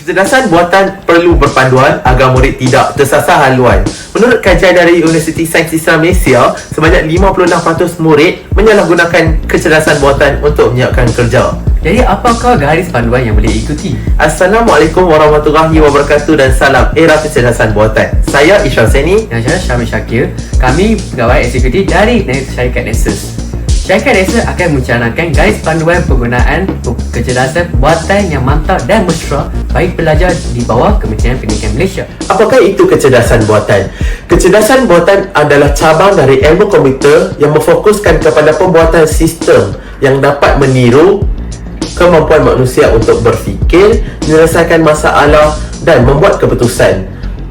Kecerdasan buatan perlu berpanduan agar murid tidak tersasar haluan. Menurut kajian dari Universiti Sains Islam Malaysia, sebanyak 56% murid menyalahgunakan kecerdasan buatan untuk menyiapkan kerja. Jadi apakah garis panduan yang boleh ikuti? Assalamualaikum warahmatullahi wabarakatuh dan salam era kecerdasan buatan. Saya Ishwan Seni. Dan saya Syamil Syakir Kami pegawai eksekutif dari syarikat Nexus Syarikat Nexus akan mencanangkan garis panduan penggunaan kecerdasan buatan yang mantap dan mesra bagi pelajar di bawah Kementerian Pendidikan Malaysia Apakah itu kecerdasan buatan? Kecerdasan buatan adalah cabang dari ilmu komputer yang memfokuskan kepada pembuatan sistem yang dapat meniru kemampuan manusia untuk berfikir, menyelesaikan masalah dan membuat keputusan.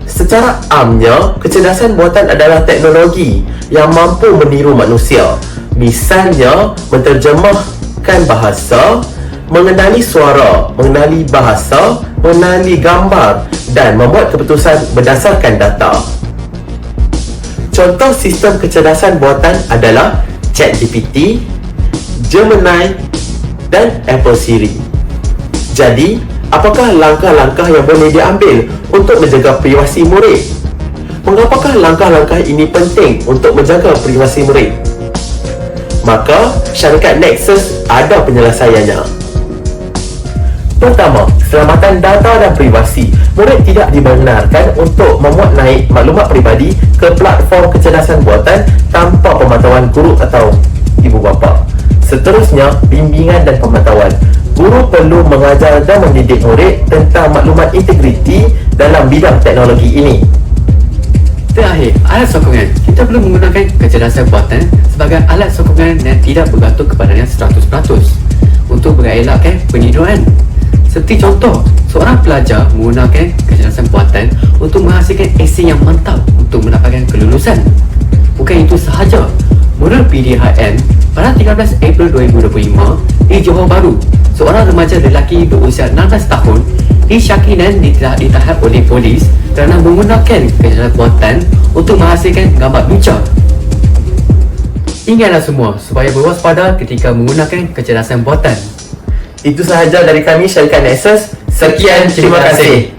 Secara amnya, kecerdasan buatan adalah teknologi yang mampu meniru manusia. Misalnya, menterjemahkan bahasa, mengenali suara, mengenali bahasa, mengenali gambar dan membuat keputusan berdasarkan data. Contoh sistem kecerdasan buatan adalah ChatGPT, Gemini dan Apple Siri. Jadi, apakah langkah-langkah yang boleh diambil untuk menjaga privasi murid? Mengapakah langkah-langkah ini penting untuk menjaga privasi murid? Maka, syarikat Nexus ada penyelesaiannya. Pertama, keselamatan data dan privasi. Murid tidak dibenarkan untuk memuat naik maklumat peribadi ke platform kecerdasan buatan tanpa pemantauan guru atau ibu bapa. Seterusnya, bimbingan dan pemantauan. Perlu mengajar dan mendidik murid tentang maklumat integriti dalam bidang teknologi ini. Terakhir, alat sokongan Kita perlu menggunakan kecerdasan buatan sebagai alat sokongan yang tidak bergantung kepadanya 100% untuk mengelakkan peniruan seperti contoh, seorang pelajar menggunakan kecerdasan buatan untuk menghasilkan esei yang mantap untuk mendapatkan kelulusan. Bukan itu sahaja, menurut PDHM, pada 13 April 2025 di Johor Bahru, seorang remaja lelaki berusia 16 tahun disyaki dan ditah- ditahan oleh polis kerana menggunakan kecerdasan buatan untuk menghasilkan gambar bijak. Ingatlah semua supaya berwaspada ketika menggunakan kecerdasan buatan. Itu sahaja dari kami syarikat Nexus. Sekian, terima kasih.